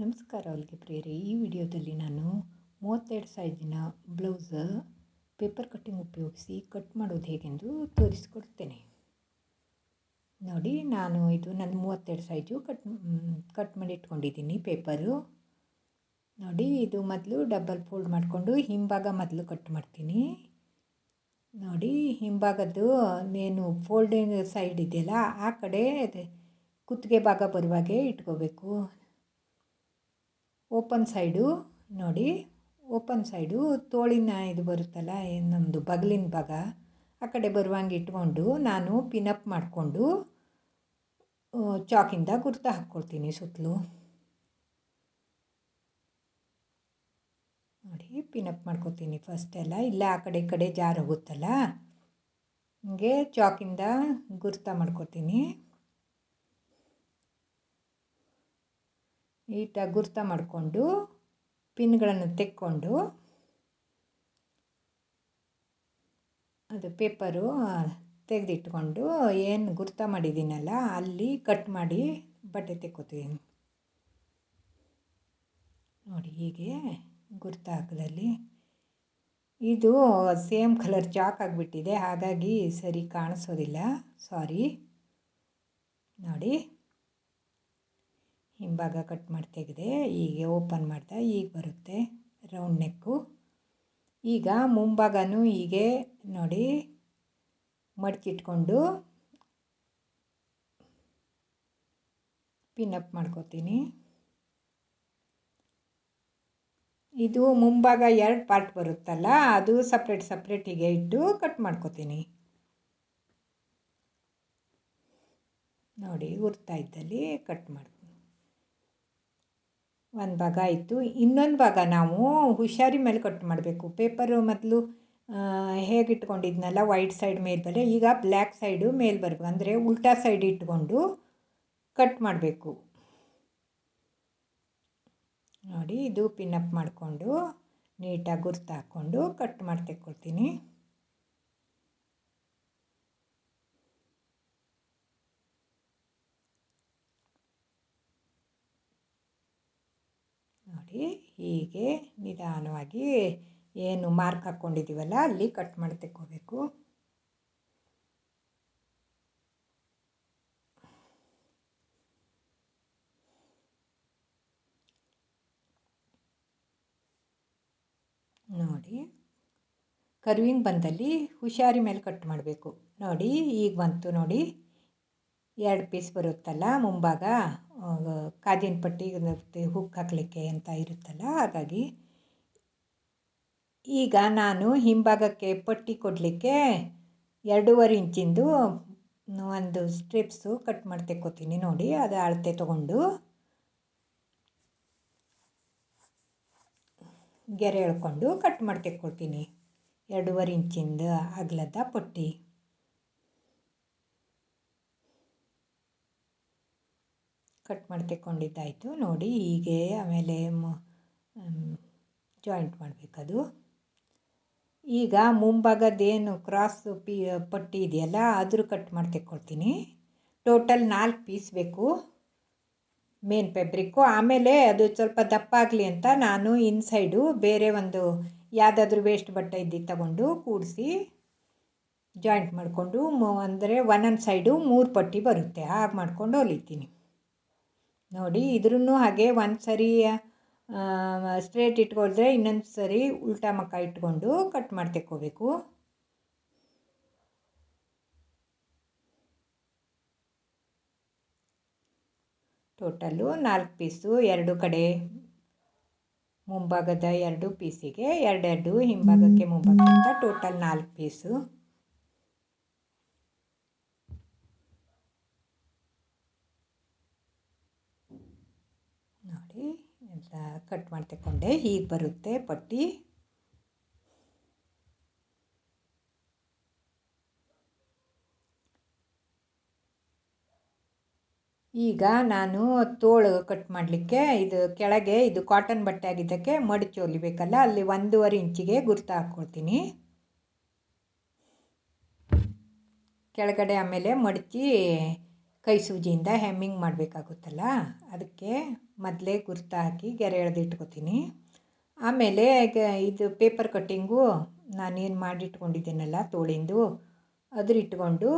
ನಮಸ್ಕಾರ ಅವಳಿಗೆ ಪ್ರಿಯರೇ. ಈ ವಿಡಿಯೋದಲ್ಲಿ ನಾನು ಮೂವತ್ತೆರಡು ಸೈಜಿನ ಬ್ಲೌಸ್, ಪೇಪರ್ ಕಟ್ಟಿಂಗ್ ಉಪಯೋಗಿಸಿ ಕಟ್ ಮಾಡೋದು ಹೇಗೆಂದು ತೋರಿಸ್ಕೊಡ್ತೇನೆ. ನೋಡಿ, ನಾನು ಇದು ನನ್ನ ಮೂವತ್ತೆರಡು ಸೈಜು ಕಟ್ ಕಟ್ ಮಾಡಿ ಇಟ್ಕೊಂಡಿದ್ದೀನಿ ಪೇಪರು. ನೋಡಿ, ಇದು ಮೊದಲು ಡಬಲ್ ಫೋಲ್ಡ್ ಮಾಡಿಕೊಂಡು ಹಿಂಭಾಗ ಮೊದಲು ಕಟ್ ಮಾಡ್ತೀನಿ. ನೋಡಿ, ಹಿಂಭಾಗದ್ದು ಏನು ಫೋಲ್ಡಿಂಗ್ ಸೈಡ್ ಇದೆಯಲ್ಲ, ಆ ಕಡೆ ಕುತ್ತಿಗೆ ಭಾಗ ಬರುವಾಗೆ ಇಟ್ಕೋಬೇಕು. ಓಪನ್ ಸೈಡು ನೋಡಿ, ಓಪನ್ ಸೈಡು ತೋಳಿನ ಇದು ಬರುತ್ತಲ್ಲ ನಮ್ಮದು ಬಗಲಿನ ಭಾಗ ಆ ಕಡೆ ಬರುವಂಗೆ ಇಟ್ಕೊಂಡು ನಾನು ಪಿನಪ್ ಮಾಡಿಕೊಂಡು ಚಾಕಿಂದ ಗುರ್ತ ಹಾಕ್ಕೊಳ್ತೀನಿ ಸುತ್ತಲೂ. ನೋಡಿ ಪಿನಪ್ ಮಾಡ್ಕೊತೀನಿ ಫಸ್ಟ್ ಎಲ್ಲ. ಇಲ್ಲ, ಆ ಕಡೆ ಈ ಕಡೆ ಜಾರೋಗುತ್ತಲ್ಲ ಹಂಗೆ ಚಾಕಿಂದ ಗುರ್ತ ಮಾಡ್ಕೊತೀನಿ. ನೀಟಾಗಿ ಗುರ್ತ ಮಾಡಿಕೊಂಡು ಪಿನ್ಗಳನ್ನು ತೆಕ್ಕೊಂಡು ಅದು ಪೇಪರು ತೆಗೆದಿಟ್ಕೊಂಡು ಏನು ಗುರ್ತ ಮಾಡಿದ್ದೀನಲ್ಲ ಅಲ್ಲಿ ಕಟ್ ಮಾಡಿ ಬಟ್ಟೆ ತೆಕ್ಕೋತೀನಿ ನೋಡಿ ಹೀಗೆ ಗುರ್ತ ಹಾಕದಲ್ಲಿ. ಇದು ಸೇಮ್ ಕಲರ್ ಚಾಕ್ ಆಗಿಬಿಟ್ಟಿದೆ, ಹಾಗಾಗಿ ಸರಿ ಕಾಣಿಸೋದಿಲ್ಲ. ಸಾರಿ. ನೋಡಿ. ಹಿಂಭಾಗ ಕಟ್ ಮಾಡಿ ತೆಗೆದೆ, ಹೀಗೆ ಓಪನ್ ಮಾಡ್ದೆ ಈಗ ಬರುತ್ತೆ ರೌಂಡ್ ನೆಕ್ಕು ಈಗ ಮುಂಭಾಗನೂ ಹೀಗೆ ನೋಡಿ ಮಡಚಿಟ್ಕೊಂಡು ಪಿನ್ನಪ್ ಮಾಡ್ಕೋತೀನಿ. ಇದು ಮುಂಭಾಗ ಎರಡು ಪಾರ್ಟ್ ಬರುತ್ತಲ್ಲ, ಅದು ಸಪ್ರೇಟ್ ಸಪ್ರೇಟಿಗೆ ಇಟ್ಟು ಕಟ್ ಮಾಡ್ಕೋತೀನಿ. ನೋಡಿ ಉರ್ತಾ ಇದ್ದಲ್ಲಿ ಕಟ್ ಮಾಡ್ತೀನಿ. ಒಂದು ಭಾಗ ಆಯಿತು. ಇನ್ನೊಂದು ಭಾಗ ನಾವು ಹುಷಾರಿ ಮೇಲೆ ಕಟ್ ಮಾಡಬೇಕು. ಪೇಪರು ಮೊದಲು ಹೇಗೆ ಇಟ್ಕೊಂಡಿದ್ನಲ್ಲ, ವೈಟ್ ಸೈಡ್ ಮೇಲೆ ಬರೆ ಈಗ ಬ್ಲ್ಯಾಕ್ ಸೈಡು ಮೇಲೆ ಬರಬೇಕು ಅಂದರೆ ಉಲ್ಟಾ ಸೈಡ್ ಇಟ್ಕೊಂಡು ಕಟ್ ಮಾಡಬೇಕು. ನೋಡಿ, ಇದು ಪಿನ್ನಪ್ ಮಾಡಿಕೊಂಡು, ನೀಟಾಗಿ ಗುರ್ತು ಹಾಕ್ಕೊಂಡು ಕಟ್ ಮಾಡಿ ತೆಕ್ಕೊಳ್ತೀನಿ ನೋಡಿ, ಹೀಗೆ ನಿಧಾನವಾಗಿ ಏನು ಮಾರ್ಕ್ ಹಾಕ್ಕೊಂಡಿದ್ದೀವಲ್ಲ ಅಲ್ಲಿ ಕಟ್ ಮಾಡಿ ತೆಕ್ಕೋಬೇಕು. ನೋಡಿ ಕರ್ವಿಂಗ್ ಬಂದಲ್ಲಿ ಹುಷಾರಿ ಮೇಲೆ ಕಟ್ ಮಾಡಬೇಕು. ನೋಡಿ, ಈಗ ಬಂತು ನೋಡಿ. ಎರಡು ಪೀಸ್ ಬರುತ್ತಲ್ಲ, ಮುಂಭಾಗ ಕಾಜಿನ ಪಟ್ಟಿ ಹುಕ್ ಹಾಕಲಿಕ್ಕೆ ಅಂತ ಇರುತ್ತಲ್ಲ, ಹಾಗಾಗಿ ಈಗ ನಾನು ಹಿಂಭಾಗಕ್ಕೆ ಪಟ್ಟಿ ಕೊಡಲಿಕ್ಕೆ ಎರಡೂವರೆ ಇಂಚಿಂದು ಒಂದು ಸ್ಟ್ರಿಪ್ಸು ಕಟ್ ಮಾಡಿ ತೆಕ್ಕೋತೀನಿ ನೋಡಿ, ಅದು ಅಳತೆ ತಗೊಂಡು. ಗೆರೆ ಎಳ್ಕೊಂಡು ಕಟ್ ಮಾಡಿ ತೆಕ್ಕೊಳ್ತೀನಿ ಎರಡೂವರೆ ಇಂಚಿಂದು ಅಗಲದ ಪಟ್ಟಿ. ಕಟ್ ಮಾಡಿ ತೆಕ್ಕೊಂಡಿದ್ದಾಯಿತು ನೋಡಿ ಹೀಗೆ ಆಮೇಲೆ ಜಾಯಿಂಟ್ ಮಾಡಬೇಕದು. ಈಗ ಮುಂಭಾಗದೇನು ಕ್ರಾಸ್ ಪಿ, ಪಟ್ಟಿ ಇದೆಯಲ್ಲ ಅದ್ರ ಕಟ್ ಮಾಡಿ ತೆಕ್ಕೊಳ್ತೀನಿ ಟೋಟಲ್ ನಾಲ್ಕು ಪೀಸ್ ಬೇಕು. ಮೇನ್ ಫೆಬ್ರಿಕ್ಕು ಆಮೇಲೆ ಅದು ಸ್ವಲ್ಪ ದಪ್ಪ ಆಗಲಿ ಅಂತ ನಾನು ಇನ್ಸೈಡು ಬೇರೆ ಒಂದು ಯಾವುದಾದ್ರೂ ವೇಸ್ಟ್ ಬಟ್ಟೆ ಇದ್ದು ತಗೊಂಡು ಕೂಡಿಸಿ ಜಾಯಿಂಟ್ ಮಾಡಿಕೊಂಡು ಅಂದರೆ ಒಂದೊಂದು ಸೈಡು ಮೂರು ಪಟ್ಟಿ ಬರುತ್ತೆ. ಹಾಗೆ ಮಾಡಿಕೊಂಡು ಹೊಲಿತೀನಿ. ನೋಡಿ ಇದ್ರೂ ಹಾಗೆ ಒಂದು ಸರಿ ಸ್ಟ್ರೇಟ್ ಇಟ್ಕೊಳ್ದ್ರೆ ಇನ್ನೊಂದು ಸರಿ ಉಲ್ಟಾ ಮಕ್ಕ ಇಟ್ಕೊಂಡು ಕಟ್ ಮಾಡಿ ತೆಕ್ಕೋಬೇಕು. ಟೋಟಲ್ಲು ನಾಲ್ಕು ಪೀಸು, ಎರಡು ಕಡೆ ಮುಂಭಾಗದ ಎರಡು ಪೀಸಿಗೆ ಎರಡೆರಡು ಹಿಂಭಾಗಕ್ಕೆ ಮುಂಭಾಗಕ್ಕಿಂತ ಟೋಟಲ್ ನಾಲ್ಕು ಪೀಸು. ನೋಡಿ, ಎಲ್ಲ ಕಟ್ ಮಾಡಿ ತಗೊಂಡೆ ಹೀಗೆ ಬರುತ್ತೆ ಪಟ್ಟಿ. ಈಗ ನಾನು ತೋಳು ಕಟ್ ಮಾಡಲಿಕ್ಕೆ, ಇದು ಕೆಳಗೆ ಇದು ಕಾಟನ್ ಬಟ್ಟೆ ಆಗಿದ್ದಕ್ಕೆ ಮಡಿಚಿ ಹೊಲಿಬೇಕಲ್ಲ, ಅಲ್ಲಿ ಒಂದೂವರೆ ಇಂಚಿಗೆ ಗುರ್ತು ಹಾಕ್ಕೊಳ್ತೀನಿ ಕೆಳಗಡೆ ಆಮೇಲೆ ಮಡಚಿ ಕೈ ಸೂಜಿಯಿಂದ ಹೆಮ್ಮಿಂಗ್ ಮಾಡಬೇಕಾಗುತ್ತಲ್ಲ, ಅದಕ್ಕೆ ಮೊದಲೇ ಗುರ್ತು ಹಾಕಿ ಗೆರೆ ಎಳೆದಿಟ್ಕೋತೀನಿ ಆಮೇಲೆ ಇದು ಪೇಪರ್ ಕಟ್ಟಿಂಗು ನಾನೇನು ಮಾಡಿಟ್ಕೊಂಡಿದ್ದೀನಲ್ಲ ತೋಳಿಂದು, ಅದ್ರ ಇಟ್ಕೊಂಡು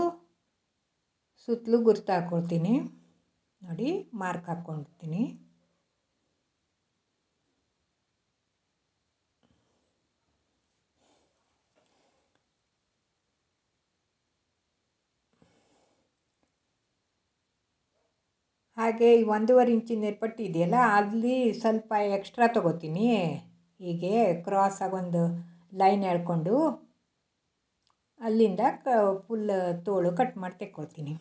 ಸುತ್ತಲೂ ಗುರ್ತು ಹಾಕ್ಕೊಳ್ತೀನಿ ನೋಡಿ, ಮಾರ್ಕ್ ಹಾಕ್ಕೊಳ್ತೀನಿ ಹಾಗೆ ಈ ಒಂದೂವರೆ ಇಂಚಿನ ಪಟ್ಟಿ ಇದೆಯಲ್ಲ, ಅಲ್ಲಿ ಸ್ವಲ್ಪ ಎಕ್ಸ್ಟ್ರಾ ತೊಗೋತೀನಿ. ಹೀಗೆ ಕ್ರಾಸ್ ಒಂದು ಲೈನ್ ಎಳ್ಕೊಂಡು ಅಲ್ಲಿಂದ ಕ ಫುಲ್ ತೋಳು ಕಟ್ ಮಾಡಿ ತೆಕ್ಕೊಳ್ತೀನಿ.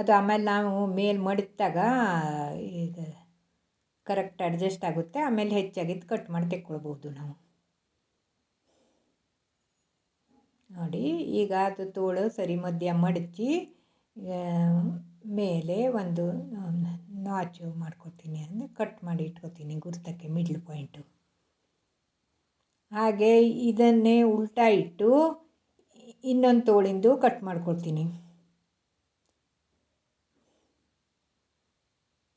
ಅದು ಆಮೇಲೆ ನಾವು ಮೇಲೆ ಮಡಿದಾಗ ಈಗ ಕರೆಕ್ಟ್ ಅಡ್ಜಸ್ಟ್ ಆಗುತ್ತೆ, ಆಮೇಲೆ ಹೆಚ್ಚಾಗಿದ್ದು ಕಟ್ ಮಾಡಿ ತೆಕ್ಕೊಳ್ಬೋದು ನಾವು. ನೋಡಿ, ಈಗ ಅದು ತೋಳು ಸರಿ ಮಧ್ಯ ಮಡಚಿ ಮೇಲೆ ಒಂದು ನಾಚು ಮಾಡ್ಕೊತೀನಿ ಅಂದರೆ ಕಟ್ ಮಾಡಿ ಇಟ್ಕೋತೀನಿ ಗುರ್ತಕ್ಕೆ ಮಿಡ್ಲ್ ಪಾಯಿಂಟು ಹಾಗೆ ಇದನ್ನೇ ಉಲ್ಟಾ ಇಟ್ಟು ಇನ್ನೊಂದು ತೋಳಿಂದು ಕಟ್ ಮಾಡ್ಕೊಳ್ತೀನಿ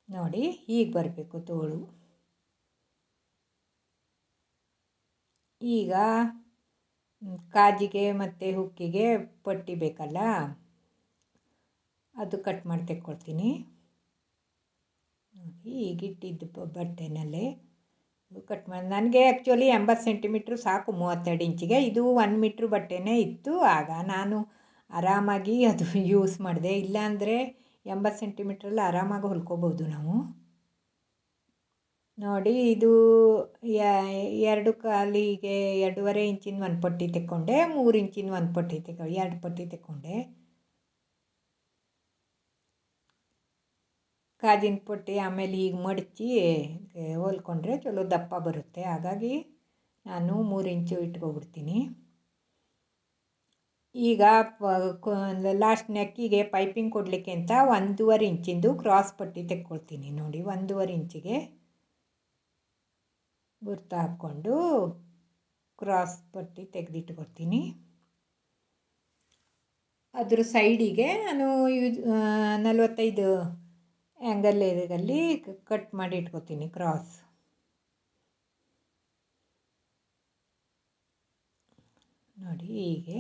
ನೋಡಿ ಹೀಗೆ ಬರಬೇಕು ತೋಳು. ಈಗ ಕಾಜಿಗೆ ಮತ್ತು ಹುಕ್ಕಿಗೆ ಪಟ್ಟಿ ಬೇಕಲ್ಲ? ಅದು ಕಟ್ ಮಾಡಿ ತೆಕ್ಕೊಳ್ತೀನಿ. ಈಗಿಟ್ಟಿದ್ದು ಬಟ್ಟೆನಲ್ಲೇ. ಕಟ್ ಮಾಡಿ, ನನಗೆ ಆ್ಯಕ್ಚುಲಿ ಎಂಬತ್ತು ಸೆಂಟಿಮೀಟ್ರ್ ಸಾಕು ಮೂವತ್ತೆರಡು ಇಂಚಿಗೆ. ಇದು ಒನ್ ಮೀಟ್ರ್ ಬಟ್ಟೆನೇ ಇತ್ತು. ಆಗ ನಾನು ಆರಾಮಾಗಿ ಅದು ಯೂಸ್ ಮಾಡಿದೆ. ಇಲ್ಲಾಂದರೆ ಎಂಬತ್ತು ಸೆಂಟಿಮೀಟ್ರಲ್ಲಿ ಆರಾಮಾಗಿ ಹೊಲ್ಕೋಬೋದು ನಾವು. ನೋಡಿ, ಇದು ಎರಡು ಕಾಲಿಗೆ ಎರಡೂವರೆ ಇಂಚಿನ ಒಂದು ಪಟ್ಟಿ ತೆಕ್ಕೊಂಡೆ, ಮೂರು ಇಂಚಿನ ಒಂದು ಪಟ್ಟಿ ತೆಕ್ಕೊ ಎರಡು ಪಟ್ಟಿ ತೆಕ್ಕೊಂಡೆ. ಕಾಜಿನ ಪಟ್ಟಿ ಆಮೇಲೆ ಈಗ ಮಡಚಿ ಹೋಲ್ಕೊಂಡ್ರೆ ಚಲೋ ದಪ್ಪ ಬರುತ್ತೆ. ಹಾಗಾಗಿ ನಾನು ಮೂರು ಇಂಚು ಇಟ್ಕೊಬಿಡ್ತೀನಿ. ಈಗ ಲಾಸ್ಟ್ ನೆಕ್ಕಿಗೆ ಪೈಪಿಂಗ್ ಕೊಡಲಿಕ್ಕೆ ಅಂತ ಒಂದೂವರೆ ಇಂಚಿಂದು ಕ್ರಾಸ್ ಪಟ್ಟಿ ತೆಕ್ಕೊಳ್ತೀನಿ. ನೋಡಿ, ಒಂದೂವರೆ ಇಂಚಿಗೆ. ಗುರ್ತು ಹಾಕ್ಕೊಂಡು ಕ್ರಾಸ್ ಪಟ್ಟಿ ತೆಗೆದಿಟ್ಕೊಳ್ತೀನಿ ಅದ್ರ ಸೈಡಿಗೆ ನಾನು ಯೂಸ್ ನಲವತ್ತೈದು ಆ್ಯಂಗಲ್ ಕಟ್ ಮಾಡಿ ಇಟ್ಕೊತೀನಿ ಕ್ರಾಸ್ ನೋಡಿ, ಹೀಗೆ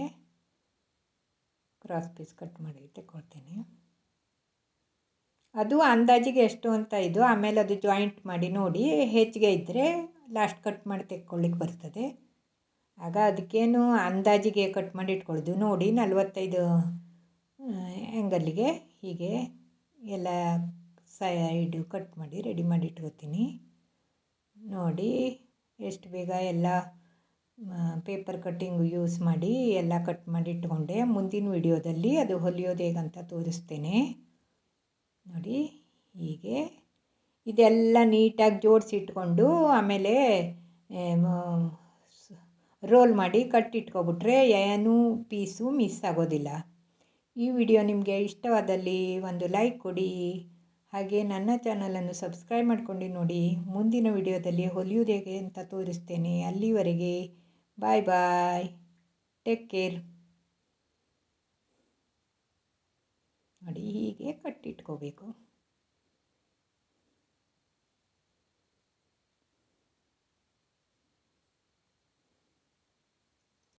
ಕ್ರಾಸ್ ಪೀಸ್ ಕಟ್ ಮಾಡಿ ತೆಕ್ಕೊಳ್ತೀನಿ ಅದು ಅಂದಾಜಿಗೆ ಎಷ್ಟು ಅಂತ ಇದು, ಆಮೇಲೆ ಅದು ಜಾಯಿಂಟ್ ಮಾಡಿ ನೋಡಿ, ಹೆಚ್ಚಿಗೆ ಇದ್ದರೆ ಲಾಸ್ಟ್ ಕಟ್ ಮಾಡಿ ತೆಕ್ಕೊಳ್ಳಿಕ್ಕೆ ಬರ್ತದೆ. ಆಗ ಅದಕ್ಕೇನು ಅಂದಾಜಿಗೆ ಕಟ್ ಮಾಡಿ ಇಟ್ಕೊಳ್ಳೋದು ನೋಡಿ ನಲವತ್ತೈದು ಆ್ಯಂಗಲ್ಲಿಗೆ ಹೀಗೆ ಎಲ್ಲ ಸೈಡು ಕಟ್ ಮಾಡಿ ರೆಡಿ ಮಾಡಿ ಇಟ್ಕೋತೀನಿ. ನೋಡಿ ಎಷ್ಟು ಬೇಗ ಎಲ್ಲ ಪೇಪರ್ ಕಟ್ಟಿಂಗು ಯೂಸ್ ಮಾಡಿ ಎಲ್ಲ ಕಟ್ ಮಾಡಿ ಇಟ್ಕೊಂಡೆ. ಮುಂದಿನ ವಿಡಿಯೋದಲ್ಲಿ ಅದು ಹೊಲಿಯೋದು ಹೇಗಂತ ತೋರಿಸ್ತೇನೆ. ನೋಡಿ ಹೀಗೆ ಇದೆಲ್ಲ ನೀಟಾಗಿ ಜೋಡಿಸಿ ಇಟ್ಕೊಂಡು ಆಮೇಲೆ ರೋಲ್ ಮಾಡಿ ಕಟ್ಟಿಟ್ಕೊಬಿಟ್ರೆ ಏನೂ ಪೀಸು ಮಿಸ್ ಆಗೋದಿಲ್ಲ. ಈ ವಿಡಿಯೋ ನಿಮಗೆ ಇಷ್ಟವಾದಲ್ಲಿ ಒಂದು ಲೈಕ್ ಕೊಡಿ. ಹಾಗೆ ನನ್ನ ಚಾನಲನ್ನು ಸಬ್ಸ್ಕ್ರೈಬ್ ಮಾಡ್ಕೊಂಡು ನೋಡಿ. ಮುಂದಿನ ವಿಡಿಯೋದಲ್ಲಿ ಹೊಲಿಯೋದು ಹೇಗೆ ಅಂತ ತೋರಿಸ್ತೇನೆ ಅಲ್ಲಿವರೆಗೆ. ಬಾಯ್ ಬಾಯ್. ಟೇಕ್ ಕೇರ್ ನೋಡಿ ಹೀಗೆ ಕಟ್ಟಿಟ್ಕೋಬೇಕು.